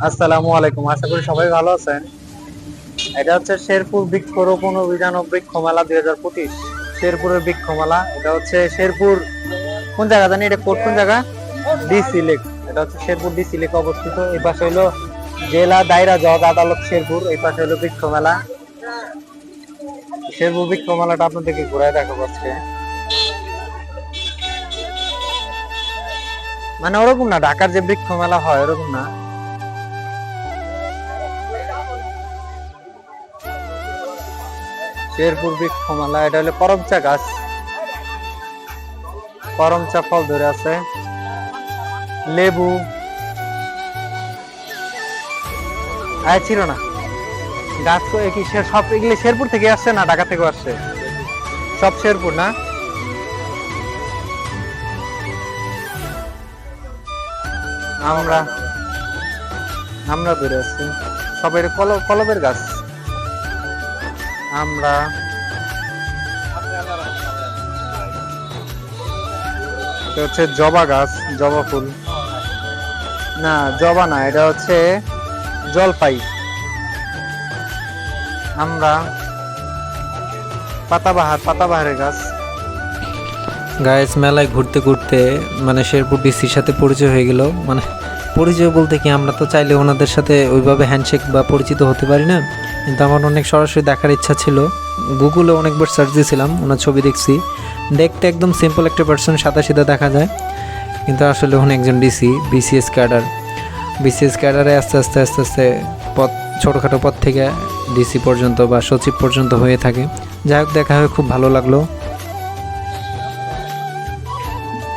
আসসালামু আলাইকুম। আশা করি সবাই ভালো আছেন। এটা হচ্ছে শেরপুর বৃক্ষরোপণ অভিযান ও বৃক্ষ মেলা দুই হাজার পঁচিশ। শেরপুরের বৃক্ষ মেলা এটা হচ্ছে শেরপুর, কোন জায়গা জানি? এটা কোট কোন জায়গা? DC lake. এটা হচ্ছে শেরপুর ডিসি লেক অবস্থিত। এই পাশে হলো জেলা দায়রা জজ আদালত শেরপুর। এই পাশে হলো বৃক্ষ মেলা শেরপুর বৃক্ষ মেলাটা আপনাদেরকে ঘুরায় দেখা যাচ্ছে মানে ওরকম না, ঢাকার যে বৃক্ষ মেলা হয় ওরকম না। শেরপুর বৃক্ষ মেলা এটা হলো করমচা গাছ। করমচা ফল ধরে আছে। লেবু। আয়, ছিল না। গাছ কো- সব এগুলি শেরপুর থেকে আসছে না ঢাকা থেকে আসছে? সব শেরপুর না? আমরা আমরা ধরে আছি। সবের কলব কলবের গাছ। আমরা হচ্ছে জবা গাছ, জবা ফুল। না, জবা না, এটা হচ্ছে জলপাই। আমরা পাতাবাহার, পাতাবাহারের গাছ। গায়েস মেলায় ঘুরতে ঘুরতে মানে শেরপুর ডিসির সাথে পরিচয় হয়ে গেল। মানে পরিচয় বলতে কি, আমরা তো চাইলে ওনাদের সাথে ওইভাবে হ্যান্ডশেক বা পরিচিত হতে পারি না। কিন্তু আমার অনেক সরাসরি দেখার ইচ্ছা ছিল। গুগলে অনেকবার সার্চ দিয়েছিলাম, ওনার ছবি দেখছি। দেখতে একদম সিম্পল একটা পার্সন সাদা সিধা দেখা যায়। কিন্তু আসলে উনি একজন ডিসি বিসিএস ক্যাডার বিসিএস ক্যাডারে আস্তে আস্তে আস্তে আস্তে পথ, ছোটোখাটো পথ থেকে ডিসি পর্যন্ত বা সচিব পর্যন্ত হয়ে থাকে। যাই হোক, দেখা হয়ে খুব ভালো লাগল।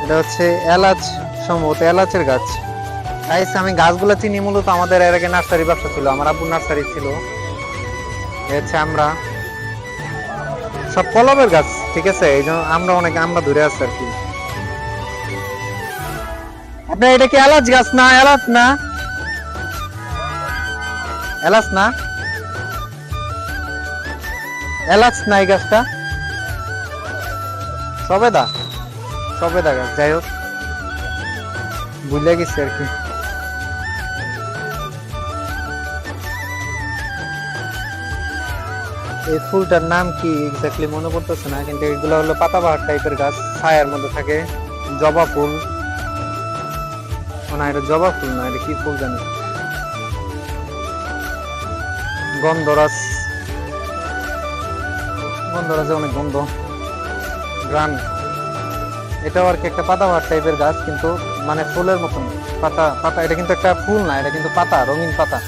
এটা হচ্ছে এলাচ সম্ভবত, এলাচের গাছ। গাইস আমি গাছগুলো চিনি, মূলত আমাদের এর আগে নার্সারি ব্যবসা ছিল, আমার আব্বুর নার্সারি ছিল। এ হচ্ছে আমরা। সব কলবের গাছ, ঠিক আছে? এই জন্য আমরা অনেক আমরা ধরে আছি আর কি। আপনার এটা কি এলাচ গাছ? না, এলাচ না। এলাচ না? এলাচ না এই গাছটা? সবেদা? সবেদা গাছ, যাই হোক। বুঝলে গেছি আর কি। এই ফুলটার নাম কি এক্স্যাক্টলি মনে পড়তেছে না, কিন্তু এগুলো হলো পাতাবাহার টাইপের গাছ, ছায়ার মধ্যে থাকে, জবা ফুল। না, এটা জবা ফুল না, এটা কি ফুল জানি? গন্ধরাজ। গন্ধরাজে অনেক গন্ধ। গ্রান। এটাও আর কি একটা পাতাবাহার টাইপের গাছ, কিন্তু মানে ফুলের মতন। পাতা পাতা, এটা কিন্তু একটা ফুল না, এটা কিন্তু পাতা, রঙিন পাতা।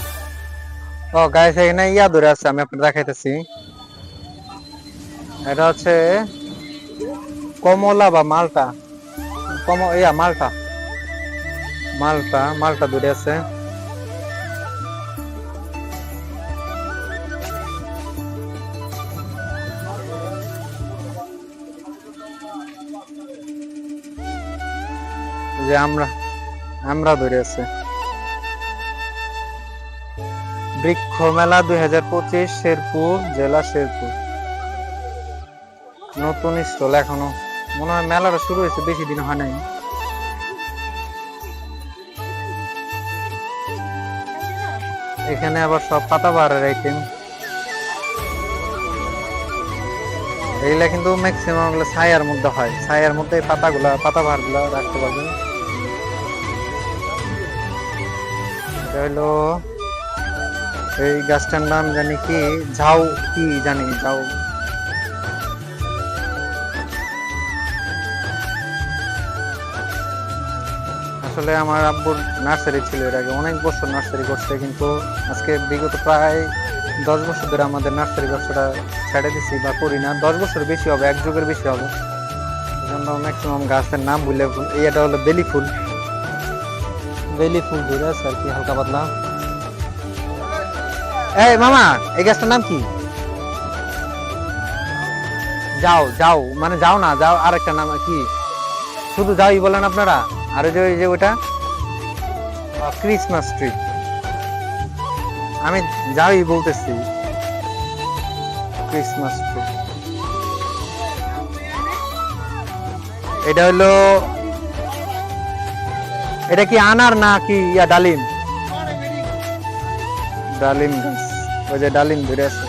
ও গাছ এখানে ইয়া ধরে আছে, আমি আপনার দেখাইতেছি। এটা হচ্ছে কমলা বা মালটা। কম, ইয়া, মালটা। মালটা মালটা ধরে আছে। যে আমরা আমরা ধরে আছে। বৃক্ষ মেলা দুই হাজার পঁচিশ শেরপুর, জেলা শেরপুর। নতুন স্টল এখনও। মনে হয় মেলাটা শুরু হয়েছে, বেশি দিন হয় নাই। এখানে আবার সব পাতাবাহারের আইটেম এগুলা কিন্তু ম্যাক্সিমামগুলো ছায়ার মধ্যে হয়। ছায়ার মধ্যে পাতাগুলা পাতাবাহারগুলা রাখতে পারবেন। এটা এই গাছটার নাম জানি কি? ঝাউ কি জানি, ঝাউ। আসলে আমার আব্বুর নার্সারি ছিল এর আগে। অনেক বছর নার্সারি করছে কিন্তু আজকে বিগত প্রায় দশ বছর ধরে আমাদের নার্সারি ব্যবসাটা ছেড়ে দিছি বা করি না। দশ বছর বেশি হবে এক যুগের বেশি হবে। এজন্য ম্যাক্সিমাম গাছের নাম এই এটা হলো বেলি ফুল। বেলি ফুল ধরে আছে আর কি হালকা পাতলা। এই মামা এই গাছটার নাম কি? যাও যাও মানে যাও না যাও আরেকটা নাম কি? শুধু যাওই বলেন আপনারা। আর যে, ওই যে ওটা? ক্রিসমাস ট্রি আমি যাই বলতেছি। ক্রিসমাস ট্রি এটা হলো, এটা কি আনার না কি ইয়া ডালিম? ডালিম ওই যে ডালিম ধরে আছে।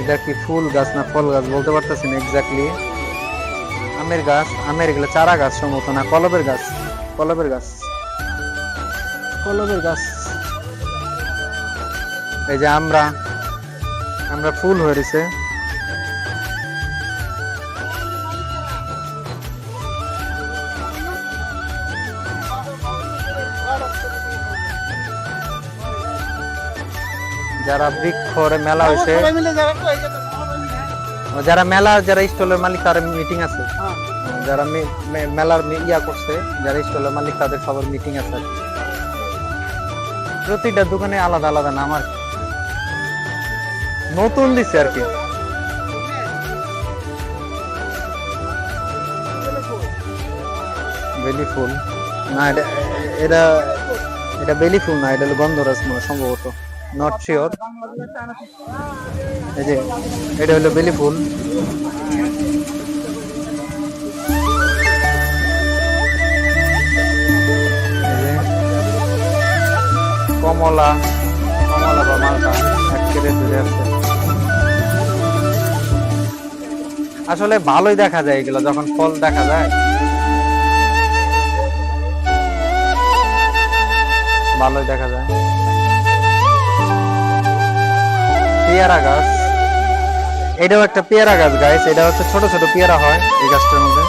এটা কি ফুল গাছ না ফল গাছ বলতে পারতেছি না এক্স্যাক্টলি আমের গাছ, আমের এগুলো চারা গাছ সম্ভবত না, কলবের গাছ কলবের গাছ। কলবের গাছ। এই যে আমরা আমরা ফুল হয়ে রয়েছে যারা বৃক্ষর মেলা হয়েছে যারা মেলা যারা স্টলের মালিক তার মিটিং আছে। যারা মে- মে- মেলার ইয়া করছে যারা স্টলের মালিক তাদের সবার মিটিং আছে প্রতিটা দোকানে আলাদা আলাদা নাম আর নতুন দিছে আর কি। বেলি ফুল। না এটা এটা এটা বেলি ফুল না এটা হলো গন্ধরাজ মনে সম্ভবত। নট শিওর এই যে, এটা হলো বেলি ফুল। কমলা কমলা বা মালটা এক কেটে ধরে আসছে। আসলে ভালোই দেখা যায় এগুলো, যখন ফল দেখা যায়। ভালোই দেখা যায়। পেয়ারা গাছ। এটাও একটা পেয়ারা গাছ গাছ এটা হচ্ছে ছোট ছোট পেয়ারা হয় এই গাছটার মধ্যে।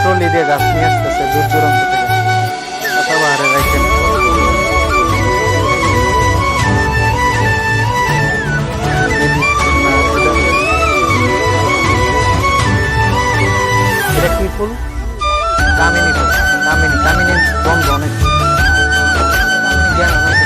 ট্রলি দিয়ে গাছ নিয়ে আসতেছে দূর দূরান্ত ফুল? কামিনী কামিনী কামিনী গন্ধ অনেক।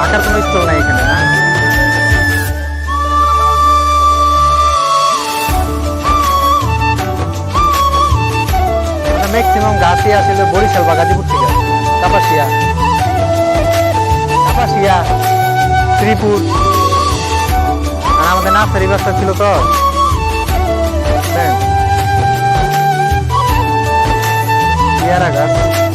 ঢাকার কোনো স্টল নাই এখানে না ম্যাক্সিমাম গাছই আসলে বরিশাল বা গাজীপুর থেকে। কাপাসিয়া। কাপাসিয়া শ্রীপুর আর আমাদের নার্সারি ব্যবসা ছিল তো। বুঝলেন? পেয়ারা গাছ।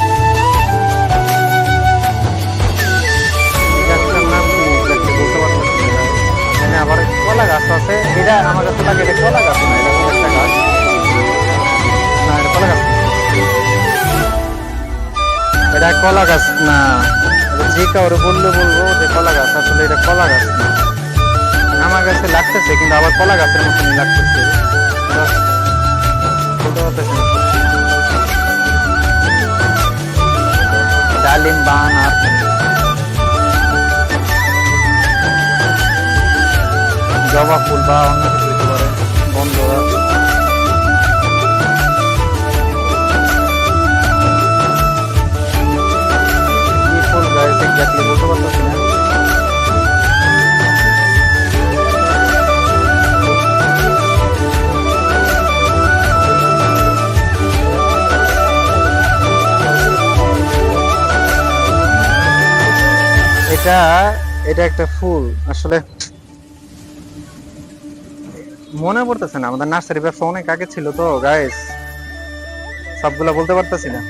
আবার কলা গাছ আছে। এটা আমার কাছে লাগে এটা কলা গাছ না, এটা কোনো একটা গাছ। না, এটা কলা গাছ। এটা কলা গাছ না। যে কাউরে বললে বলব যে কলা গাছ, আসলে এটা কলা গাছ না। আমার কাছে লাগতেছে, কিন্তু আবার কলা গাছের মতনই লাগতেছে। ডালিম বান আর জবা ফুল বা অন্য কিছু হতে পারে বন্ধুরা এটা এটা একটা ফুল। আসলে মনে পড়তেছে না, আমাদের নার্সারি ব্যবসা অনেক আগে ছিল তো গাইস সবগুলা বলতে পারতেছি না।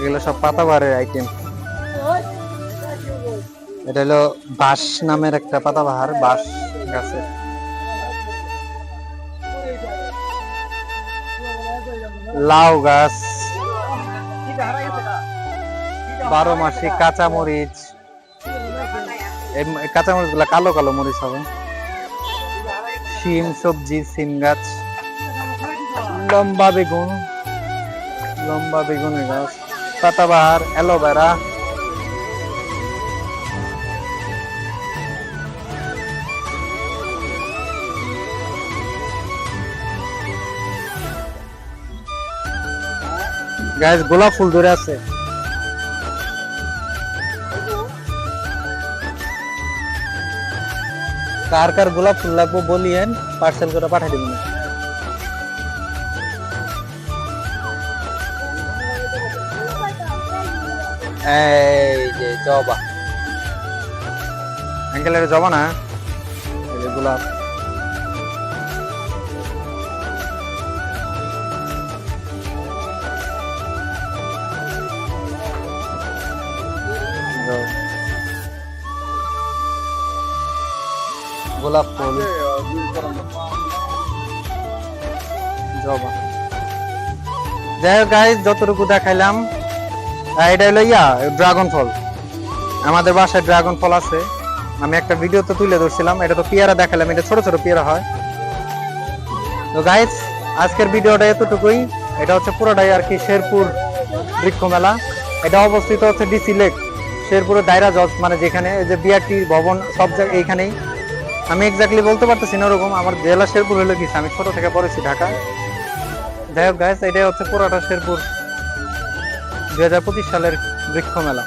এগুলো সব পাতাবাহারের আইটেম এটা হলো বাঁশ নামের একটা পাতাবাহার, বাঁশ গাছের। লাউ গাছ। বারো মাসি কাঁচা কাঁচামরিচগুলো কালো কালো মরিচ হবে। শিম, সবজি সিম গাছ। লম্বা বেগুন। লম্বা বেগুনের গাছ। পাতাবাহার, অ্যালোভেরা। গাছ গোলাপ ফুল ধরে আছে। কার কার গোলাপ ফুল লাগবো বলিয়েন পার্সেল করে পাঠিয়ে দিবেন এই যে জবা। অ্যাঙ্কেলের জবা না? গোলাপ। গোলাপ ফুল। জবা যাই হোক গাইজ যতটুকু দেখাইলাম এটা হলো ইয়া ড্রাগন ফল আমাদের বাসায় ড্রাগন ফল আছে। আমি একটা ভিডিও তো তুলে ধরছিলাম এটা তো পেয়ারা দেখালাম এটা ছোট ছোট পেয়ারা হয়। তো গাইজ আজকের ভিডিওটা এতটুকুই। এটা হচ্ছে পুরোটাই আর কি শেরপুর বৃক্ষ মেলা। এটা অবস্থিত হচ্ছে ডিসি লেক শেরপুরের দায়রা জজ মানে যেখানে এই যে বিআরটি ভবন সব জায়গায় এইখানেই। আমি এক্স্যাক্টলি বলতে পারতেছি না ওরকম, আমার জেলা শেরপুর হলো কি আমি ছোট থেকে পড়েছি ঢাকা। যাই হোক গাছ এটাই হচ্ছে পুরাটা শেরপুর। দু হাজার পঁচিশ সালের বৃক্ষ মেলা।